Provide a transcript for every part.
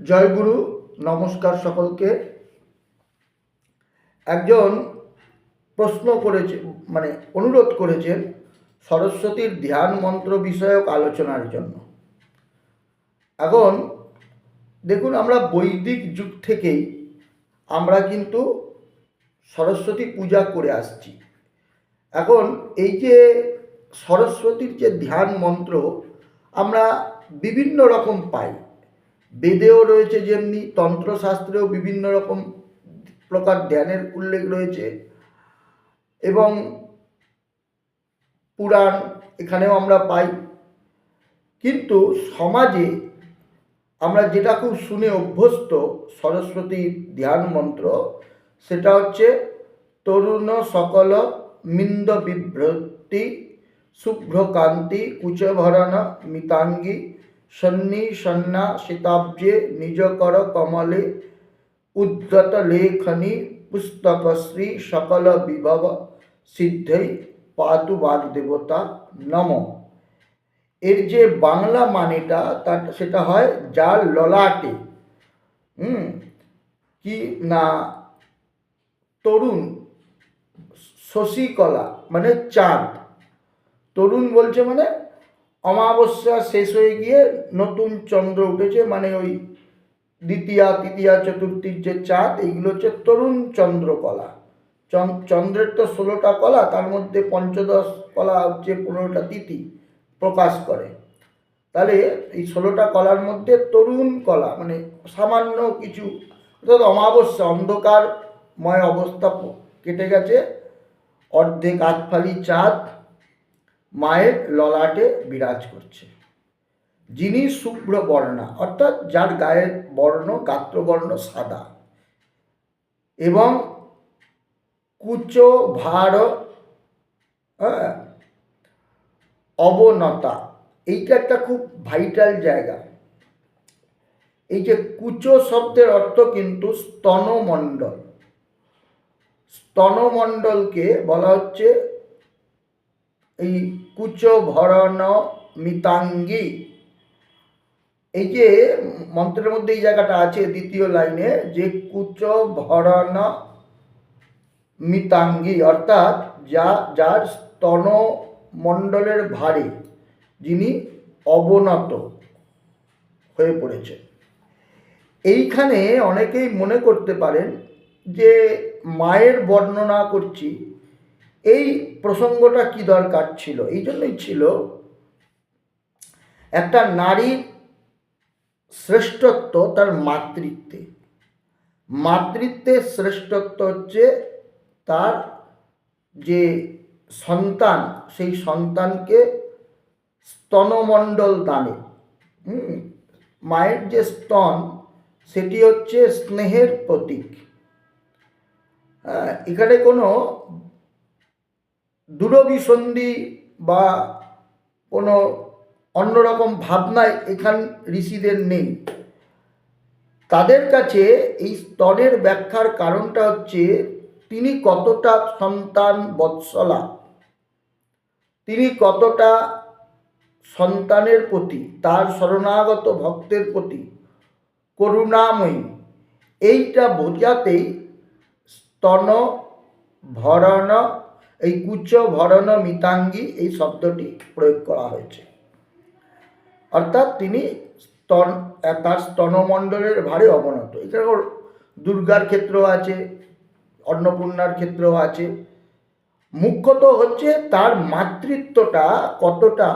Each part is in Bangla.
জয়গুরু নমস্কার সকলকে। একজন প্রশ্ন করেছে মানে অনুরোধ করেছেন সরস্বতীর ধ্যান মন্ত্র বিষয়ক আলোচনার জন্য। এখন দেখুন, আমরা বৈদিক যুগ থেকেই আমরা কিন্তু সরস্বতী পূজা করে আসছি। এখন এই যে সরস্বতীর যে ধ্যান মন্ত্র, আমরা বিভিন্ন রকম পাই। বেদেও রয়েছে যেমনি তন্ত্রশাস্ত্রেও বিভিন্ন রকম প্রকার ধ্যানের উল্লেখ রয়েছে এবং পুরাণ এখানেও আমরা পাই। কিন্তু সমাজে আমরা যেটা খুব শুনে অভ্যস্ত সরস্বতী ধ্যান মন্ত্র, সেটা হচ্ছে তরুণ সকল মিন্দ বিভ্রতি শুভ্রকান্তি কুচভরণ মিতাঙ্গী সন্নি সন্না শীতাব্জে নিজকর কমলে উদ্ধত লেখনী পুস্তকশ্রী সকল বিভব সিদ্ধই পাতু বাগদেবতা নম। এর যে বাংলা মানেটা তার সেটা হয় যার ললাটে। হুম? কি না তরুণ শশীকলা মানে চাঁদ। তরুণ বলছে মানে অমাবস্যা শেষ হয়ে গিয়ে নতুন চন্দ্র উঠেছে মানে ওই দ্বিতীয়া, তৃতীয়া, চতুর্থীর যে চাঁদ, এইগুলো হচ্ছে তরুণ চন্দ্রকলা। চন- চন্দ্রের তো ষোলোটা কলা, তার মধ্যে পঞ্চদশ কলা হচ্ছে পনেরোটা তিথি প্রকাশ করে। তাহলে এই ষোলোটা কলার মধ্যে তরুণ কলা মানে সামান্য কিছু, অর্থাৎ অমাবস্যা, অন্ধকারময় অবস্থা কেটে গেছে। অর্ধেক আতফালি চাঁদ মায়ের ললাটে বিরাজ করছে। যিনি শুভ্র বর্ণা অর্থাৎ যার গায়ের বর্ণ, গাত্রবর্ণ সাদা এবং কুচো ভার হ্যাঁ অবনতা, এইটা একটা খুব ভাইটাল জায়গা। এই যে কুচো শব্দের অর্থ কিন্তু স্তনমণ্ডল। স্তনমণ্ডলকে বলা হচ্ছে এই কুচো ভরণ মিতাঙ্গী। এই যে মন্ত্রের মধ্যে এই জায়গাটা আছে, দ্বিতীয় লাইনে, যে কুচ ভরণ মিতাঙ্গী, অর্থাৎ যা, যার স্তন মণ্ডলের ভারে যিনি অবনত হয়ে পড়েছে। এইখানে অনেকেই মনে করতে পারেন যে মায়ের বর্ণনা করছি এই প্রসঙ্গটা কি দরকার ছিল? এই জন্যই ছিল একটা নারীর শ্রেষ্ঠত্ব তার মাতৃত্বে। মাতৃত্বের শ্রেষ্ঠত্ব হচ্ছে তার যে সন্তান, সেই সন্তানকে স্তনমণ্ডল দানে। মায়ের যে স্তন, সেটি হচ্ছে স্নেহের প্রতীক। এখানে কোনো দূরভিসন্ধি বা কোনো অন্যরকম ভাবনায় এখান ঋষিদের নেই। তাদের কাছে এই স্তনের ব্যাখ্যার কারণটা হচ্ছে তিনি কতটা সন্তান বৎসলা। তিনি কতটা সন্তানের প্রতি, তার শরণাগত ভক্তের প্রতি করুণাময়ী। এইটা বোঝাতেই স্তন ভরণ এই কুচ ভরণ মিতাঙ্গী এই শব্দটি প্রয়োগ করা হয়েছে। অর্থাৎ তিনি স্তন, তার স্তনমণ্ডলের ভারে অবনত। এছাড়া ওর দুর্গার ক্ষেত্রেও আছে, অন্নপূর্ণার ক্ষেত্রেও আছে। মুখ্যত হচ্ছে তার মাতৃত্বটা কতটা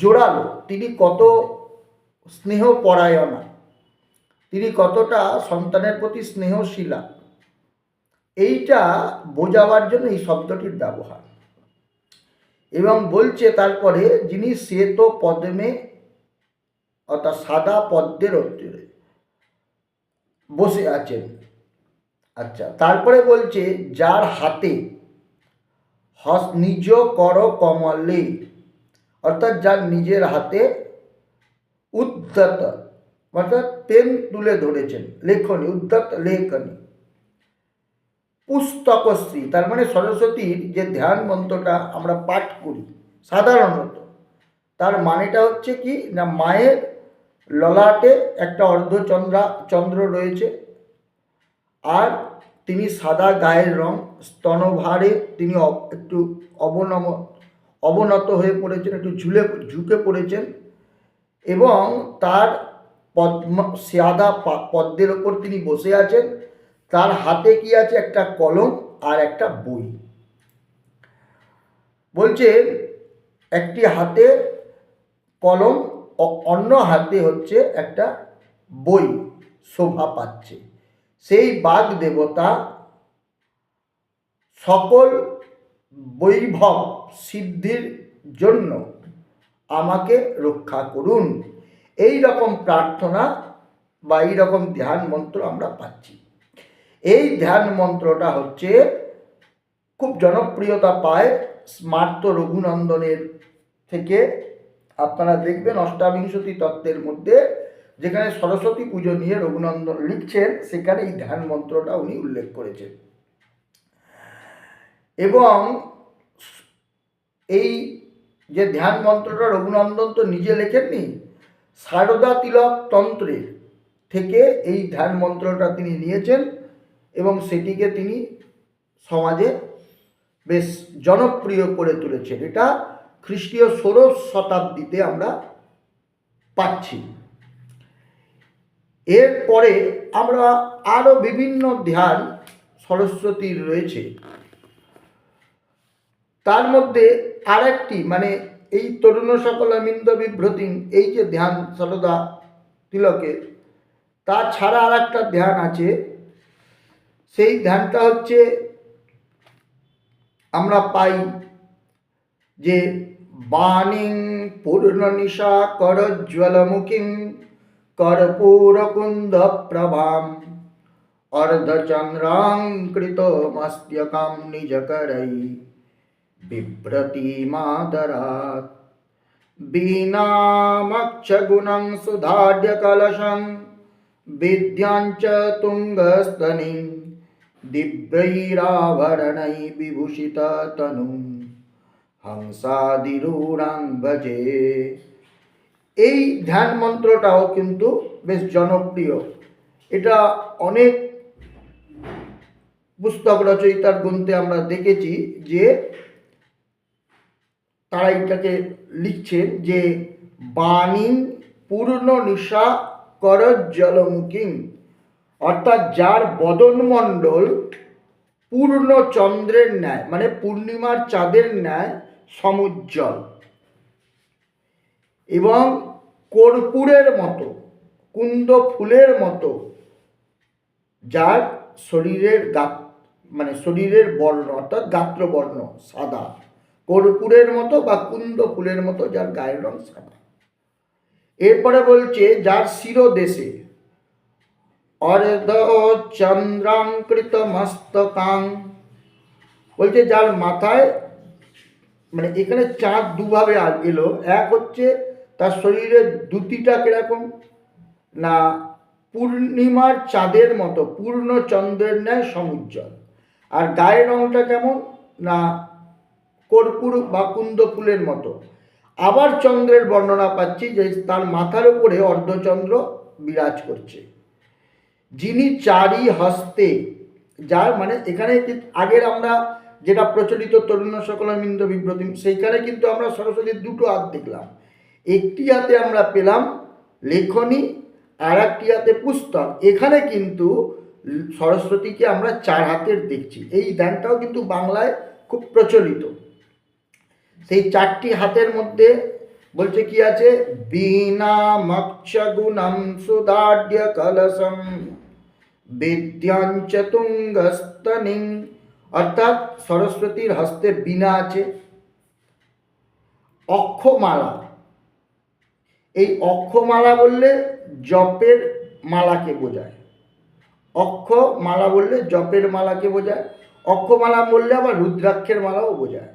জোরালো, তিনি কত স্নেহ পরায়ণা তিনি কতটা সন্তানের প্রতি স্নেহশীলা। এইটা বোঝাবার জন্য এই শব্দটির ব্যবহার। এবং বলছে তারপরে, যিনি শ্বেত পদ্মে, অর্থাৎ সাদা পদ্মের অন্তরে বসে আছেন। আচ্ছা তারপরে বলছে, যার হাতে হস নিজ কর কমলে, অর্থাৎ যার নিজের হাতে উদ্ধত, অর্থাৎ পেন তুলে ধরেছেন, লেখনী, উদ্ধত লেখনী। পুস্তকশ্রী, তার মানে সরস্বতীর যে ধ্যান মন্ত্রটা আমরা পাঠ করি, সাধারণত, তার মানেটা হচ্ছে কি না মায়ের ললাটে একটা অর্ধচন্দ্রা, চন্দ্র রয়েছে, আর তিনি সাদা গায়ের রং, স্তনভারে তিনি একটু অবনম, অবনত হয়ে পড়েছেন, একটু ঝুলে, ঝুঁকে পড়েছেন, এবং তার পদ্ম সাদা পদ্মের ওপর তিনি বসে আছেন তার হাতে কি আছে? একটা কলম আর একটা বই। বলছে, একটি হাতে কলম অন্য হাতে হচ্ছে একটা বই, শোভা পাচ্ছে। সেই বাঘ দেবতা সকল বৈভব সিদ্ধির জন্য আমাকে রক্ষা করুন। এই রকম প্রার্থনা বা এই রকম ধ্যান মন্ত্র আমরা পাচ্ছি। ধ্যান মন্ত্রটা হচ্ছে খুব জনপ্রিয়তা পায় স্মার্ত রঘুনন্দনের থেকে। আপনারা দেখবেন অষ্টাবিংশতি তত্ত্বের মধ্যে যেখানে সরস্বতী পুজো নিয়ে রঘুনন্দন লিখছেন, সেখানে এই ধ্যান মন্ত্রটা উনি উল্লেখ করেছেন। এবং এই যে ধ্যান মন্ত্রটা রঘুনন্দন তো নিজে লেখেননি, সারদা তিলক তন্ত্রের থেকে এই ধ্যান মন্ত্রটা তিনি নিয়েছেন। এবং সেটিকে তিনি সমাজে বেশ জনপ্রিয় করে তুলেছেন। এটা খ্রিস্টীয় ষোড়শ শতাব্দীতে আমরা পাচ্ছি। এরপরে আমরা আরও বিভিন্ন ধ্যান সরস্বতীর রয়েছে। তার মধ্যে আরেকটি মানে এই তরুণ সকলামিন্দ বিভ্রতি, এই যে ধ্যান সরদা তিলকের, তাছাড়া আর একটা ধ্যান আছে সেই ধ্যানটা হচ্ছে আমরা পাই যে বাণীং পূর্ণনিশা করজ্জ্বলমুখীং কর্পূরকুন্দ প্রভাম। অর্ধচন্দ্রাঙ্কৃতমস্ত্যকাম নিজকরৈ বিভ্রতিমাদরাत् বীণামক্ষগুণং সুধাঢ্যকলশং বিদ্যাঞ্চ তুঙ্গস্তনিং। বিভূষিত তনুং হংসাদিরূঢ়াং ভজে এই ধ্যান মন্ত্রটাও কিন্তু বেশ জনপ্রিয়। এটা অনেক পুস্তক রচয়িতার গ্রন্থে আমরা দেখেছি যে তারা এটাকে লিখছেন যে বাণী পূর্ণ নিশা কর অর্থাৎ যার বদনমণ্ডল পূর্ণ চন্দ্রের ন্যায় মানে পূর্ণিমার চাঁদের ন্যায় সমুজ্জ্বল। এবং কর্পূরের মতো, কুন্দ ফুলের মতো, যার শরীরের গাত মানে শরীরের বর্ণ, অর্থাৎ গাত্রবর্ণ সাদা। কর্পূরের মতো বা কুন্দ ফুলের মতো, যার গায়ের রং সাদা। এরপরে বলছে, যার শিরদেশে অর্ধ চন্দ্রাঙ্কৃত মস্তকাং বলছে যার মাথায় মানে এখানে চাঁদ দুভাবে এলো। এক হচ্ছে তার শরীরের দুটিটা কীরকম, না, পূর্ণিমার চাঁদের মতো, পূর্ণ চন্দ্রের ন্যায় সমুজ্জ্বল। আর গায়ের রঙটা কেমন, না, কর্পূর বা কুন্দ ফুলের মতো। আবার চন্দ্রের বর্ণনা পাচ্ছি যে তার মাথার উপরে অর্ধচন্দ্র বিরাজ করছে। যিনি চারি হস্তে, যার মানে এখানে আগের আমরা যেটা প্রচলিত তরুণ সকলমিন্দ বিব্রতি, সেইখানে কিন্তু আমরা সরস্বতীর দুটো হাত দেখলাম। একটি হাতে আমরা পেলাম লেখনী আর একটি হাতে পুস্তক। এখানে কিন্তু সরস্বতীকে আমরা চার হাতের দেখছি। এই ধ্যানটাও কিন্তু বাংলায় খুব প্রচলিত। সেই চারটি হাতের মধ্যে বলছে কি আছে? বীণা মক্ষগুণম সুদাঢ্য কলসম বিদ্যাঞ্চ তুঙ্গস্তনিং অর্থাৎ সরস্বতীর হস্তে বীণা আছে, অক্ষমালা। এই অক্ষমালা বললে জপের মালাকে বোঝায়। অক্ষ মালা বললে জপের মালাকে বোঝায়। অক্ষমালা বললে আবার রুদ্রাক্ষের মালাও বোঝায়।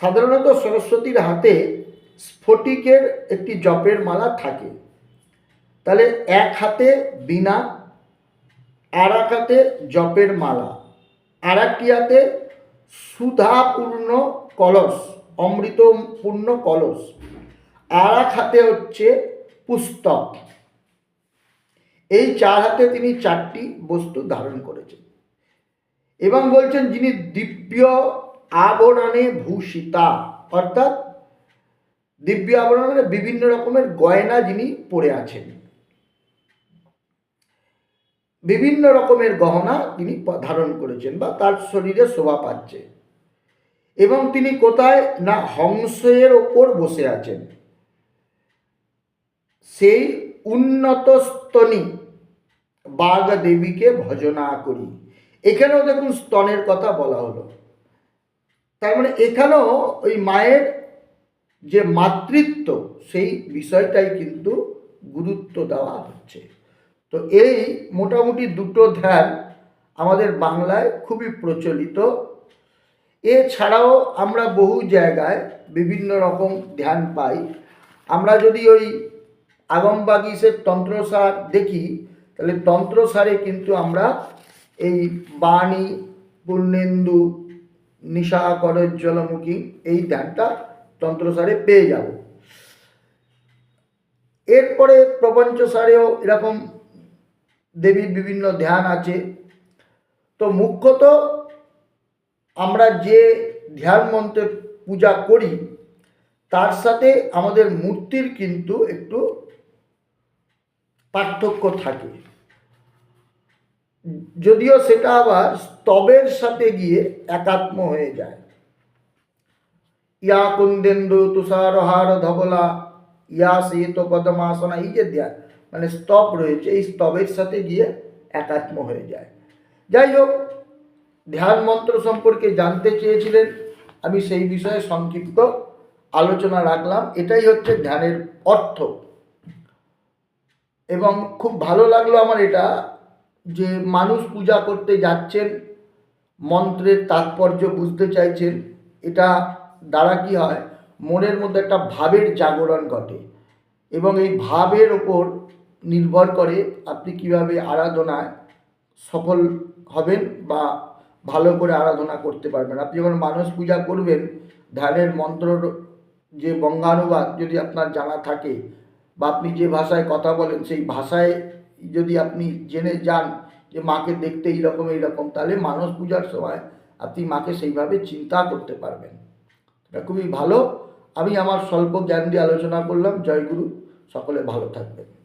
সাধারণত সরস্বতীর হাতে স্ফটিকের একটি জপের মালা থাকে। তাহলে এক হাতে বিনা, আর এক হাতে জপের মালা। আর একটি হাতে সুধাপূর্ণ কলস, অমৃতপূর্ণ কলস। আর এক হাতে হচ্ছে পুস্তক। এই চার হাতে তিনি চারটি বস্তু ধারণ করেছেন। এবং বলছেন, যিনি দিব্য আবরণে ভূষিতা, অর্থাৎ দিব্য আবরণ মানে বিভিন্ন রকমের গয়না যিনি পরে আছেন। বিভিন্ন রকমের গহনা তিনি ধারণ করেছেন বা তার শরীরে শোভা পাচ্ছে। এবং তিনি কোথায় না হংসের ওপর বসে আছেন। সেই উন্নত স্তনী বাঘ দেবীকে ভজনা করি। এখানেও দেখুন স্তনের কথা বলা হলো। তার মানে এখানেও ওই মায়ের যে মাতৃত্ব, সেই বিষয়টাই কিন্তু গুরুত্ব দেওয়া হচ্ছে। তো এই মোটামুটি দুটো ধ্যান আমাদের বাংলায় খুবই প্রচলিত। এছাড়াও আমরা বহু জায়গায় বিভিন্ন রকম ধ্যান পাই। আমরা যদি ওই আগমবাগিসের তন্ত্রসার দেখি, তাহলে তন্ত্রসারে কিন্তু আমরা এই বাণী পূর্ণেন্দু নিশা করজ্জলমুখী এই ধ্যানটা তন্ত্রসারে পেয়ে যাব। এরপরে প্রপঞ্চ সারেও এরকম দেবীর বিভিন্ন ধ্যান আছে। তো মুখ্যত আমরা যে ধ্যান মন্ত্রে পূজা করি, তার সাথে আমাদের মূর্তির কিন্তু একটু পার্থক্য থাকে। যদিও সেটা আবার স্তবের সাথে গিয়ে একাত্ম হয়ে যায়। ইয়া কুন্দেন্দু তুষারহার ধবলা, ইয়া শীত পদ্মাসনা, এই যে দেয়া মানে স্তব রয়েছে, এই স্তবের সাথে গিয়ে একাত্ম হয়ে যায়। যাই হোক, ধ্যান মন্ত্র সম্পর্কে জানতে চেয়েছিলেন, আমি সেই বিষয়ে সংক্ষিপ্ত আলোচনা রাখলাম, এটাই হচ্ছে ধ্যানের অর্থ। এবং খুব ভালো লাগল আমার এটা, যে মানুষ পূজা করতে যাচ্ছেন, মন্ত্রের তাৎপর্য বুঝতে চাইছেন, এটা দ্বারা কি হয়? মনের মধ্যে একটা ভাবের জাগরণ ঘটে এবং এই ভাবের ওপর নির্ভর করে আপনি কীভাবে আরাধনায় সফল হবেন বা ভালো করে আরাধনা করতে পারবেন। আপনি যখন মানুষ পূজা করবেন, ধ্যানের মন্ত্রর যে বঙ্গানুবাদ যদি আপনার জানা থাকে বা আপনি যে ভাষায় কথা বলেন, সেই ভাষায় যদি আপনি জেনে যান যে মাকে দেখতে এইরকম এইরকম, তাহলে মানস পূজার সময় আপনি মাকে সেইভাবে চিন্তা করতে পারবেন। এটা খুবই ভালো। আমি আমার স্বল্প জ্ঞান দিয়ে আলোচনা করলাম। জয়গুরু সকলে ভালো থাকবেন।